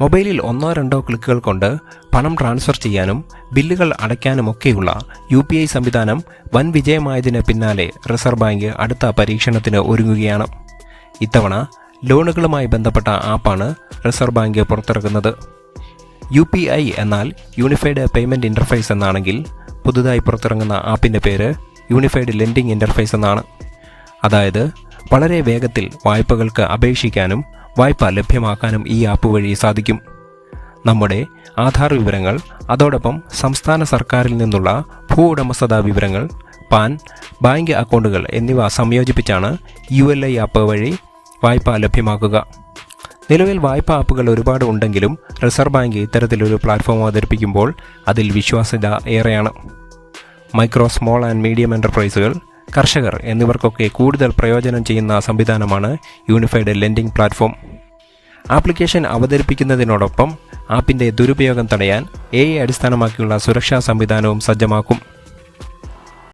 മൊബൈലിൽ ഒന്നോ രണ്ടോ ക്ലിക്കുകൾ കൊണ്ട് പണം ട്രാൻസ്ഫർ ചെയ്യാനും ബില്ലുകൾ അടയ്ക്കാനുമൊക്കെയുള്ള യു പി ഐ സംവിധാനം വൻ വിജയമായതിന് പിന്നാലെ റിസർവ് ബാങ്ക് അടുത്ത പരീക്ഷണത്തിന് ഒരുങ്ങുകയാണ്. ഇത്തവണ ലോണുകളുമായി ബന്ധപ്പെട്ട ആപ്പാണ് റിസർവ് ബാങ്ക് പുറത്തിറക്കുന്നത്. യു പി ഐ എന്നാൽ യൂണിഫൈഡ് പേയ്മെന്റ് ഇന്റർഫേസ് എന്നാണെങ്കിൽ പുതുതായി പുറത്തിറങ്ങുന്ന ആപ്പിന്റെ പേര് യൂണിഫൈഡ് ലെൻഡിംഗ് ഇന്റർഫേസ് എന്നാണ്. അതായത് വളരെ വേഗത്തിൽ വായ്പകൾക്ക് അപേക്ഷിക്കാനും വായ്പ ലഭ്യമാക്കാനും ഈ ആപ്പ് വഴി സാധിക്കും. നമ്മുടെ ആധാർ വിവരങ്ങൾ അതോടൊപ്പം സംസ്ഥാന സർക്കാരിൽ നിന്നുള്ള ഭൂ ഉടമസ്ഥതാ വിവരങ്ങൾ പാൻ ബാങ്ക് അക്കൗണ്ടുകൾ എന്നിവ സംയോജിപ്പിച്ചാണ് യു എൽ ഐ ആപ്പ് വഴി വായ്പ ലഭ്യമാക്കുക. നിലവിൽ വായ്പ ആപ്പുകൾ ഒരുപാട് ഉണ്ടെങ്കിലും റിസർവ് ബാങ്ക് ഇത്തരത്തിലൊരു പ്ലാറ്റ്ഫോം അവതരിപ്പിക്കുമ്പോൾ അതിൽ വിശ്വാസ്യത ഏറെയാണ്. മൈക്രോ സ്മോൾ ആൻഡ് മീഡിയം എന്റർപ്രൈസുകൾ കർഷകർ എന്നിവർക്കൊക്കെ കൂടുതൽ പ്രയോജനം ചെയ്യുന്ന സംവിധാനമാണ് യൂണിഫൈഡ് ലെൻഡിംഗ് പ്ലാറ്റ്ഫോം. ആപ്ലിക്കേഷൻ അവതരിപ്പിക്കുന്നതിനോടൊപ്പം ആപ്പിന്റെ ദുരുപയോഗം തടയാൻ എ അടിസ്ഥാനമാക്കിയുള്ള സുരക്ഷാ സംവിധാനവും സജ്ജമാക്കും.